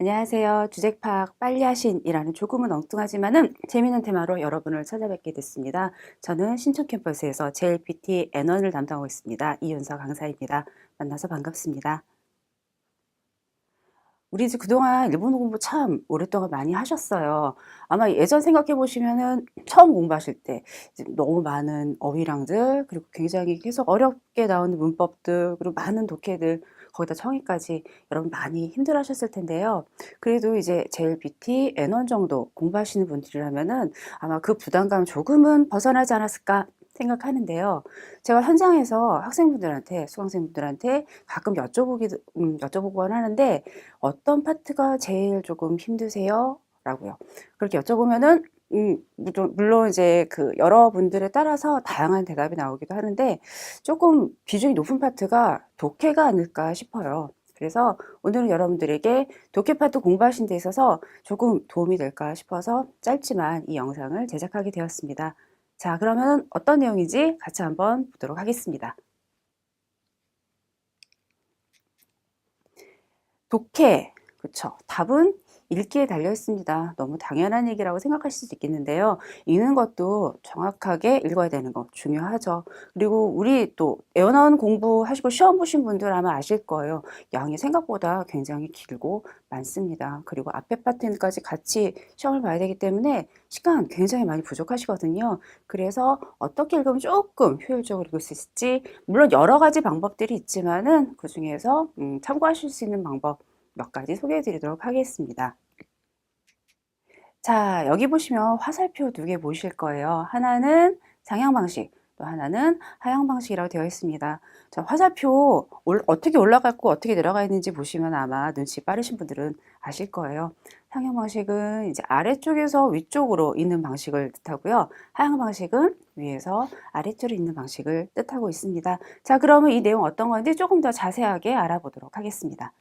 안녕하세요. 주택파악 빨리 하신이라는 조금은 엉뚱하지만은 재미있는 테마로 여러분을 찾아뵙게 됐습니다. 저는 신촌 캠퍼스에서 JLPT N1을 담당하고 있습니다. 이윤서 강사입니다. 만나서 반갑습니다. 우리 이제 그동안 일본어 공부 참 오랫동안 많이 하셨어요. 아마 예전 생각해 보시면은 처음 공부하실 때 너무 많은 어휘랑들 그리고 굉장히 계속 어렵게 나오는 문법들 그리고 많은 독해들 거기다 청의까지 여러분 많이 힘들어 하셨을 텐데요. 그래도 이제 JLPT N1 정도 공부하시는 분들이라면은 아마 그 부담감 조금은 벗어나지 않았을까 생각하는데요. 제가 현장에서 학생분들한테, 수강생분들한테 가끔 여쭤보기도, 음, 여쭤보곤 하는데, 어떤 파트가 제일 조금 힘드세요? 라고요. 그렇게 여쭤보면은, 음, 물론, 물론 이제 그 여러분들에 따라서 다양한 대답이 나오기도 하는데, 조금 비중이 높은 파트가 독해가 아닐까 싶어요. 그래서 오늘은 여러분들에게 독해 파트 공부하신 데 있어서 조금 도움이 될까 싶어서 짧지만 이 영상을 제작하게 되었습니다. 자, 그러면 어떤 내용인지 같이 한번 보도록 하겠습니다. 독해, 그쵸. 답은 읽기에 달려 있습니다. 너무 당연한 얘기라고 생각하실 수도 있겠는데요. 읽는 것도 정확하게 읽어야 되는 거 중요하죠. 그리고 우리 또 애원원 공부하시고 시험 보신 분들 아마 아실 거예요. 양이 생각보다 굉장히 길고 많습니다. 그리고 앞에 파트까지 같이 시험을 봐야 되기 때문에 시간 굉장히 많이 부족하시거든요. 그래서 어떻게 읽으면 조금 효율적으로 읽을 수 있을지 물론 여러 가지 방법들이 있지만은 그 중에서 음, 참고하실 수 있는 방법 몇 가지 소개해 드리도록 하겠습니다. 자, 여기 보시면 화살표 두 개 보실 거예요. 하나는 상향 방식, 또 하나는 하향 방식이라고 되어 있습니다. 자, 화살표 올, 어떻게 올라갔고 어떻게 내려가 있는지 보시면 아마 눈치 빠르신 분들은 아실 거예요. 상향 방식은 이제 아래쪽에서 위쪽으로 있는 방식을 뜻하고요. 하향 방식은 위에서 아래쪽으로 있는 방식을 뜻하고 있습니다. 자, 그러면 이 내용 어떤 건지 조금 더 자세하게 알아보도록 하겠습니다.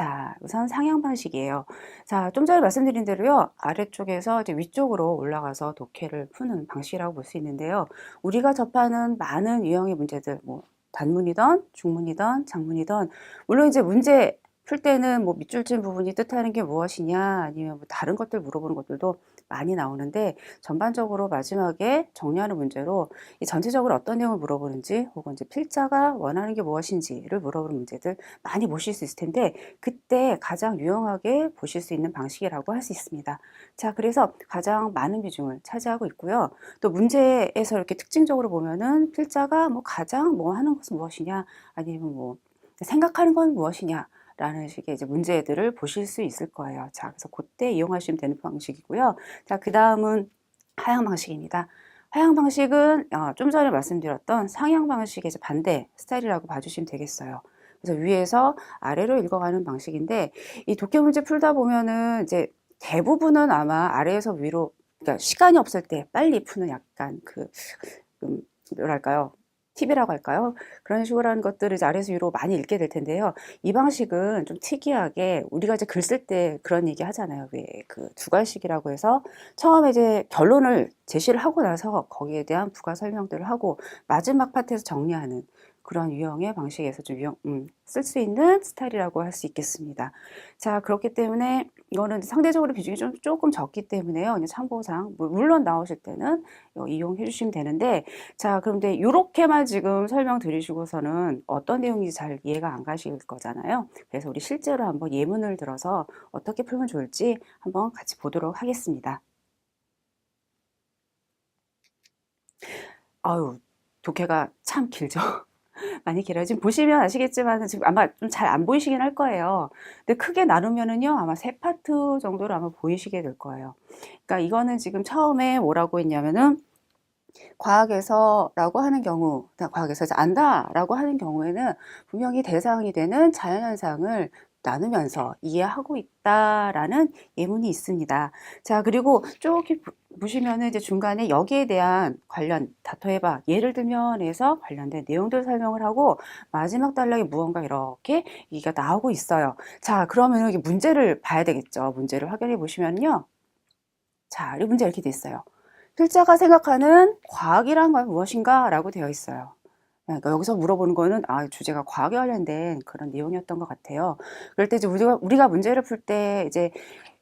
자, 우선 상향 방식이에요. 자, 좀 전에 말씀드린 대로요, 아래쪽에서 이제 위쪽으로 올라가서 독해를 푸는 방식이라고 볼 수 있는데요. 우리가 접하는 많은 유형의 문제들, 뭐, 단문이던, 중문이던, 장문이던, 물론 이제 문제 풀 때는 뭐 밑줄진 부분이 뜻하는 게 무엇이냐, 아니면 뭐 다른 것들 물어보는 것들도 많이 나오는데 전반적으로 마지막에 정리하는 문제로 이 전체적으로 어떤 내용을 물어보는지 혹은 이제 필자가 원하는 게 무엇인지를 물어보는 문제들 많이 보실 수 있을 텐데 그때 가장 유용하게 보실 수 있는 방식이라고 할 수 있습니다. 자, 그래서 가장 많은 비중을 차지하고 있고요. 또 문제에서 이렇게 특징적으로 보면은 필자가 뭐 가장 뭐 하는 것은 무엇이냐 아니면 뭐 생각하는 건 무엇이냐 라는 식의 이제 문제들을 보실 수 있을 거예요. 자, 그래서 그때 이용하시면 되는 방식이고요. 자, 그 다음은 하향 방식입니다. 하향 방식은 어, 좀 전에 말씀드렸던 상향 방식의 반대 스타일이라고 봐주시면 되겠어요. 그래서 위에서 아래로 읽어가는 방식인데 이 독해 문제 풀다 보면은 이제 대부분은 아마 아래에서 위로 그러니까 시간이 없을 때 빨리 푸는 약간 그 음, 뭐랄까요 팁이라고 할까요? 그런 식으로 하는 것들을 이제 아래에서 위로 많이 읽게 될 텐데요. 이 방식은 좀 특이하게 우리가 이제 글 쓸 때 그런 얘기 하잖아요. 왜그 두괄식이라고 해서 처음에 이제 결론을 제시를 하고 나서 거기에 대한 부가 설명들을 하고 마지막 파트에서 정리하는 그런 유형의 방식에서 좀 유형, 음, 쓸 수 있는 스타일이라고 할 수 있겠습니다. 자, 그렇기 때문에 이거는 상대적으로 비중이 좀 조금 적기 때문에요. 그냥 참고상 물론 나오실 때는 이용해 주시면 되는데 자, 그런데 이렇게만 지금 설명드리시고서는 어떤 내용인지 잘 이해가 안 가실 거잖아요. 그래서 우리 실제로 한번 예문을 들어서 어떻게 풀면 좋을지 한번 같이 보도록 하겠습니다. 아유, 독해가 참 길죠. 많이 길어요. 지금 보시면 아시겠지만 지금 아마 좀 잘 안 보이시긴 할 거예요. 근데 크게 나누면은요, 아마 세 파트 정도로 아마 보이시게 될 거예요. 그러니까 이거는 지금 처음에 뭐라고 했냐면은 과학에서라고 하는 경우, 과학에서 안다라고 하는 경우에는 분명히 대상이 되는 자연현상을 나누면서 이해하고 있다라는 예문이 있습니다. 자, 그리고 쭉 보시면은 이제 중간에 여기에 대한 관련 다터해봐 예를 들면 해서 관련된 내용들 설명을 하고 마지막 단락에 무언가 이렇게 얘기가 나오고 있어요. 자, 그러면 여기 문제를 봐야 되겠죠. 문제를 확인해 보시면요. 자, 이 문제 이렇게 돼 있어요. 필자가 생각하는 과학이란 건 무엇인가? 라고 되어 있어요. 그러니까 여기서 물어보는 거는 아, 주제가 과학에 관련된 그런 내용이었던 것 같아요. 그럴 때 이제 우리가, 우리가 문제를 풀 때 이제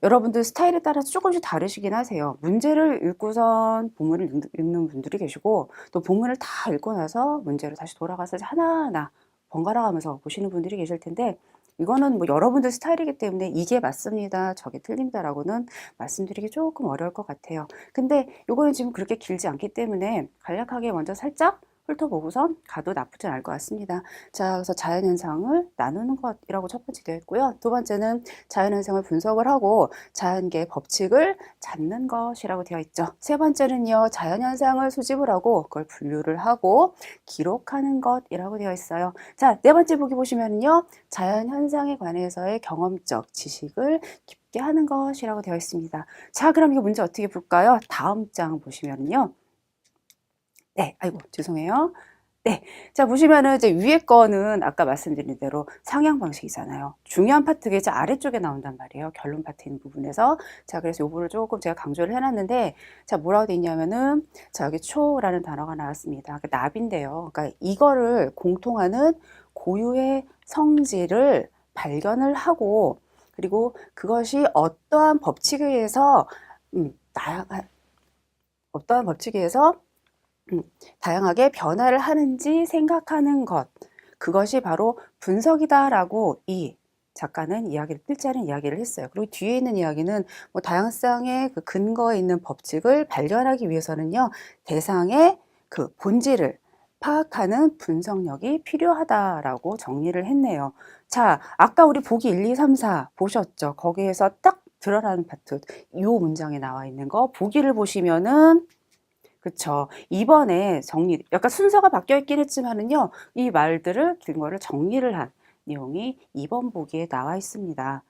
여러분들 스타일에 따라서 조금씩 다르시긴 하세요. 문제를 읽고선 본문을 읽- 읽는 분들이 계시고 또 본문을 다 읽고 나서 문제를 다시 돌아가서 하나하나 번갈아 가면서 보시는 분들이 계실 텐데 이거는 뭐 여러분들 스타일이기 때문에 이게 맞습니다. 저게 틀립니다라고는 말씀드리기 조금 어려울 것 같아요. 근데 요거는 지금 그렇게 길지 않기 때문에 간략하게 먼저 살짝 훑어보고선 가도 나쁘진 않을 것 같습니다. 자, 그래서 자연현상을 나누는 것이라고 첫 번째 되어 있고요. 두 번째는 자연현상을 분석을 하고 자연계의 법칙을 잡는 것이라고 되어 있죠. 세 번째는요, 자연현상을 수집을 하고 그걸 분류를 하고 기록하는 것이라고 되어 있어요. 자, 네 번째 보기 보시면요, 자연현상에 관해서의 경험적 지식을 깊게 하는 것이라고 되어 있습니다. 자, 그럼 이거 문제 어떻게 풀까요? 다음 장 보시면요. 네, 아이고, 죄송해요. 네. 자, 보시면은 이제 위에 거는 아까 말씀드린 대로 상향 방식이잖아요. 중요한 파트가 이제 아래쪽에 나온단 말이에요. 결론 파트 있는 부분에서. 자, 그래서 요거를 조금 제가 강조를 해놨는데, 자, 뭐라고 돼 있냐면은, 자, 여기 초라는 단어가 나왔습니다. 그 납인데요. 그러니까 이거를 공통하는 고유의 성질을 발견을 하고, 그리고 그것이 어떠한 법칙에 의해서, 음, 다양한, 어떠한 법칙에 의해서 음, 다양하게 변화를 하는지 생각하는 것. 그것이 바로 분석이다라고 이 작가는 이야기를, 필자는 이야기를 했어요. 그리고 뒤에 있는 이야기는 뭐 다양성의 그 근거에 있는 법칙을 발견하기 위해서는요, 대상의 그 본질을 파악하는 분석력이 필요하다라고 정리를 했네요. 자, 아까 우리 보기 1, 2, 3, 4 보셨죠? 거기에서 딱 드러나는 파트, 이 문장에 나와 있는 거, 보기를 보시면은 그쵸. 이번에 정리, 약간 순서가 바뀌어 있긴 했지만은요, 이 말들을, 긴 거를 정리를 한 내용이 이번 보기에 나와 있습니다.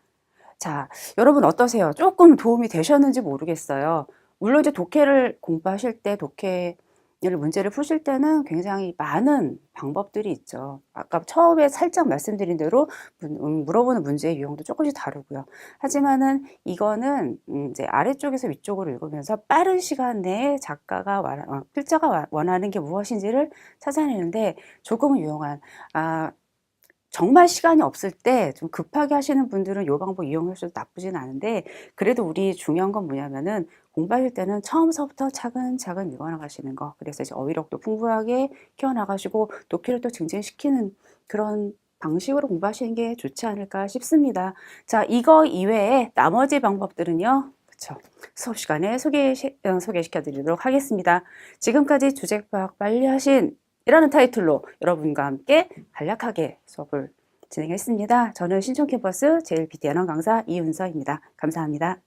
자, 여러분 어떠세요? 조금 도움이 되셨는지 모르겠어요. 물론 이제 독해를 공부하실 때 독해 를 문제를 푸실 때는 굉장히 많은 방법들이 있죠. 아까 처음에 살짝 말씀드린 대로 문- 음, 물어보는 문제의 유형도 조금씩 다르고요. 하지만은 이거는 음, 이제 아래쪽에서 위쪽으로 읽으면서 빠른 시간 내에 작가가 말, 어, 필자가 와- 원하는 게 무엇인지를 찾아내는데 조금은 유용한 아, 정말 시간이 없을 때 좀 급하게 하시는 분들은 이 방법 이용하셔도 나쁘진 않은데 그래도 우리 중요한 건 뭐냐면은 공부하실 때는 처음서부터 차근차근 읽어나가시는 거 그래서 이제 어휘력도 풍부하게 키워나가시고 독해를 또 증진시키는 그런 방식으로 공부하시는 게 좋지 않을까 싶습니다. 자, 이거 이외에 나머지 방법들은요. 수업 시간에 소개, 어, 소개시켜 드리도록 하겠습니다. 지금까지 주제 파악 빨리 하신 이라는 타이틀로 여러분과 함께 간략하게 수업을 진행했습니다. 저는 신촌 캠퍼스 제일비디 연원 강사 이윤서입니다. 감사합니다.